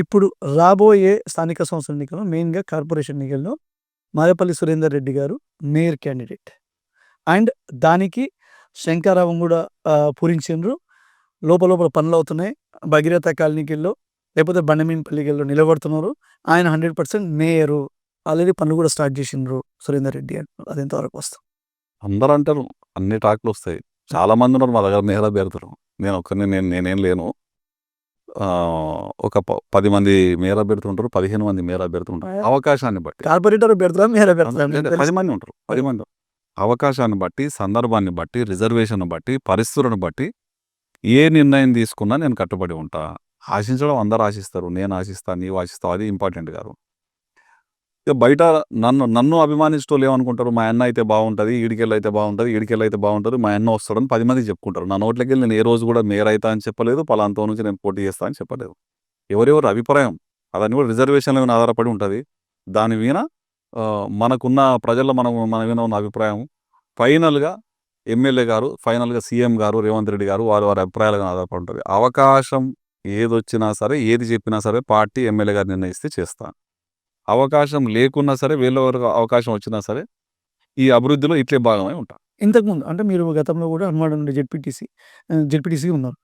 ఇప్పుడు రాబోయే స్థానిక సంస్థల ఎన్నికల్లో మెయిన్‌గా కార్పొరేషన్ ఎన్నికల్లో మారేపల్లి సురేందర్ రెడ్డి గారు మేయర్ క్యాండిడేట్. అండ్ దానికి శంకరావం కూడా పూరించిండ్రు. లోపల లోపల పనులవుతున్నాయి. భగీరథ కాలనీకెళ్ళో లేకపోతే బండమీనపల్లికెళ్ళో నిలబడుతున్నారు. ఆయన 100% మేయరు. ఆల్రెడీ పనులు కూడా స్టార్ట్ చేసిండ్రు సురేందర్ రెడ్డి అది ఎంతవరకు వస్తాం అందరూ అంటారు. అన్ని టాక్‌లొస్తాయి. చాలా మంది ఉన్నారు మా దగ్గర మేయర్ అభ్యర్థులు. నేను ఒక్కరిని నేను నేనేం లేను. ఒక ప 10 మంది అభ్యర్థులు ఉంటారు. 15 మంది ఉంటారు. ఆయ్ అవకాశాన్ని బట్టి. కార్పొరేటర్? అంటే మీకు 10 తెలుసు. మంది ఉంటారు. 10 మంది. అవకాశాన్ని బట్టి, సందర్భాన్ని బట్టి, రిజర్వేషన్‌ని బట్టి, పరిస్థితులను బట్టి ఏ నిర్ణయం తీసుకున్నా నేను కట్టుబడి ఉంటా. ఆశించడం అందరూ ఆశిస్తారు. నేను ఆశిస్తా, నీవు ఆశిస్తావు అది ఇంపార్టెంట్ కాదు. బయట నన్ను నన్ను అభిమానిస్తూ ఏమనుకుంటారు, మా అన్న అయితే బాగుంటుంది ఈడికెళ్ళి అయితే బాగుంటుంది ఈడికెళ్ళి అయితే బాగుంటుంది మా అన్న వస్తాడని పది మంది చెప్పుకుంటారు. నా నోట్లోకెళ్ళి నేను ఏ రోజు కూడా మేయర్ అవుతా అని చెప్పలేదు. పలాంతో నుంచి నేను పోటీ చేస్తా అని చెప్పలేదు. ఎవరెవరి అభిప్రాయం అదని కూడా రిజర్వేషన్‌ల మీద ఆధారపడి ఉంటుంది దాని మీద మనకున్న ప్రజల్లో మనం మన మీద ఉన్న అభిప్రాయం ఫైనల్‌గా ఎమ్మెల్యే గారు, ఫైనల్‌గా సీఎం గారు, రేవంత్ రెడ్డి గారు వారి వారి అభిప్రాయాల ఆధారపడి ఉంటుంది అవకాశం ఏదొచ్చినా సరే, ఏది చెప్పినా సరే పార్టీ ఎమ్మెల్యే గారు నిర్ణయిస్తే చేస్తాను అవకాశం లేకున్నా సరే వీళ్ళెవరికి అవకాశం వచ్చినా సరే ఈ అభివృద్ధిలో ఇట్లే భాగమై ఉంటా. ఇంతకుముందు అంటే మీరు గతంలో కూడా హనుమాన్ నుండి జెడ్పీటీసీ జెడ్పీటీసీ ఉన్నారు.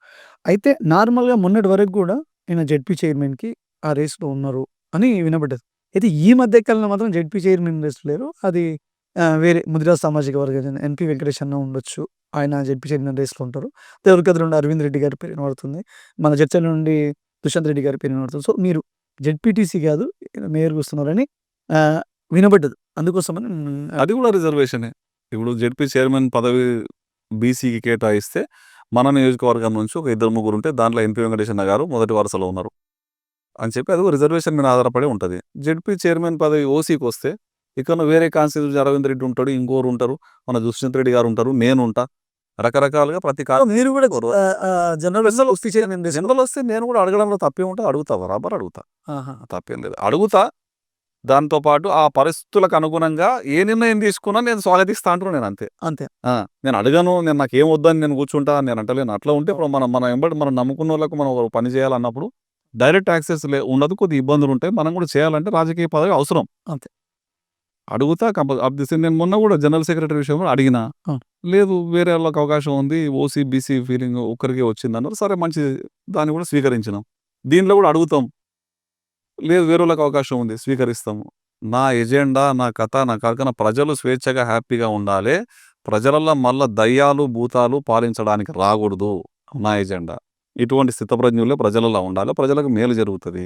అయితే నార్మల్‌గా మొన్నటి వరకు కూడా ఈయన జెడ్పీ చైర్మన్‌కి ఆ రేస్‌లో ఉన్నారు అని వినబడ్డది. అయితే ఈ మధ్య కాలంలో మాత్రం జెడ్పీ చైర్మన్ రేస్ లేరు. అది వేరే ముదిరా సామాజిక వర్గం చెందిన ఎన్‌పీ వెంకటేష్ అన్న ఉండొచ్చు. ఆయన జెడ్పీ చైర్మన్ రేస్‌లో ఉంటారు. దేవరకద్ర నుండి అరవింద్ రెడ్డి గారి పేరు వినబడుతుంది. మన జడ్చర్ల నుండి దుష్యంత్ రెడ్డి గారి పేరు వినబడుతుంది. సో మీరు జెడ్పీటీసీ కాదు మేయర్ వస్తున్నారని వినబడ్డదు వినబడ్డది. అందుకోసమని అది కూడా రిజర్వేషనే. ఇప్పుడు జెడ్పీ చైర్మన్ పదవి బీసీకి కేటాయిస్తే మన నియోజకవర్గం నుంచి ఒక ఇద్దరు ముగ్గురు ఉంటే దాంట్లో ఎంపీ వెంకటేశ్వర గారు మొదటి వరుసలో ఉన్నారు. అని చెప్పి అది రిజర్వేషన్ మీద ఆధారపడి ఉంటుంది జెడ్పీ చైర్మన్ పదవి ఓసీకి వస్తే ఇక్కడ వేరే కాన్స్టిట్యూషన్ అరవింద్ రెడ్డి ఉంటాడు. ఇంకోరు ఉంటారు. మన దుష్యంత్ రెడ్డి గారు ఉంటారు. నేను ఉంటా. రకరకాలుగా ప్రతి సో కా మీరు ఆహ్, జనరల్ రేస్‌లో జనరల్ వస్తే నేను కూడా అడగడంలో తప్పేం ఉంటది. అడుగుతా. బరాబర్ అడుగుతా. తప్పేం లేదు. అడుగుతా. దాంతో పాటు ఆ పరిస్థితులకు అనుగుణంగా ఏ నిర్ణయం తీసుకున్నా నేను స్వాగతిస్తా అంటున్నా నేను అంతే. అంతే. నేను అడగను. నేను నాకేం వద్దని నేను కూర్చుంటా నేను అంటలేను. అట్లా ఉంటే ఇప్పుడు మనం మన ఎంబడి మనం నమ్ముకున్నోళ్ళకు మనం ఒక పని చేయాలన్నప్పుడు డైరెక్ట్ యాక్సెస్ లే ఉండదు. కొద్దిగా ఇబ్బందులు ఉంటాయి. మనం కూడా చేయాలంటే రాజకీయ పదవి అవసరం. అంతే. అడుగుతా కంప అప్ ది సేమ్ నేను మొన్న కూడా జనరల్ సెక్రటరీ విషయంలో అడిగినా. లేదు వేరే వాళ్ళకి అవకాశం ఉంది. ఓసీ, బీసీ ఫీలింగ్ ఒక్కరికే వచ్చిందన్నారు. సరే మంచిది. దాన్ని కూడా స్వీకరించినాం. దీనిలో కూడా అడుగుతాం. లేదు వేరే వాళ్ళకి అవకాశం ఉంది. స్వీకరిస్తాము. నా ఎజెండా, నా కథ, నా కార్ఖాన ప్రజలు స్వేచ్ఛగా హ్యాపీగా ఉండాలే. ప్రజలలో మళ్ళా దయ్యాలు, భూతాలు పాలించడానికి రాకూడదు. నా ఎజెండా. ఇటువంటి స్థితప్రజ్ఞులే ప్రజలలో ఉండాలి. ప్రజలకు మేలు జరుగుతుంది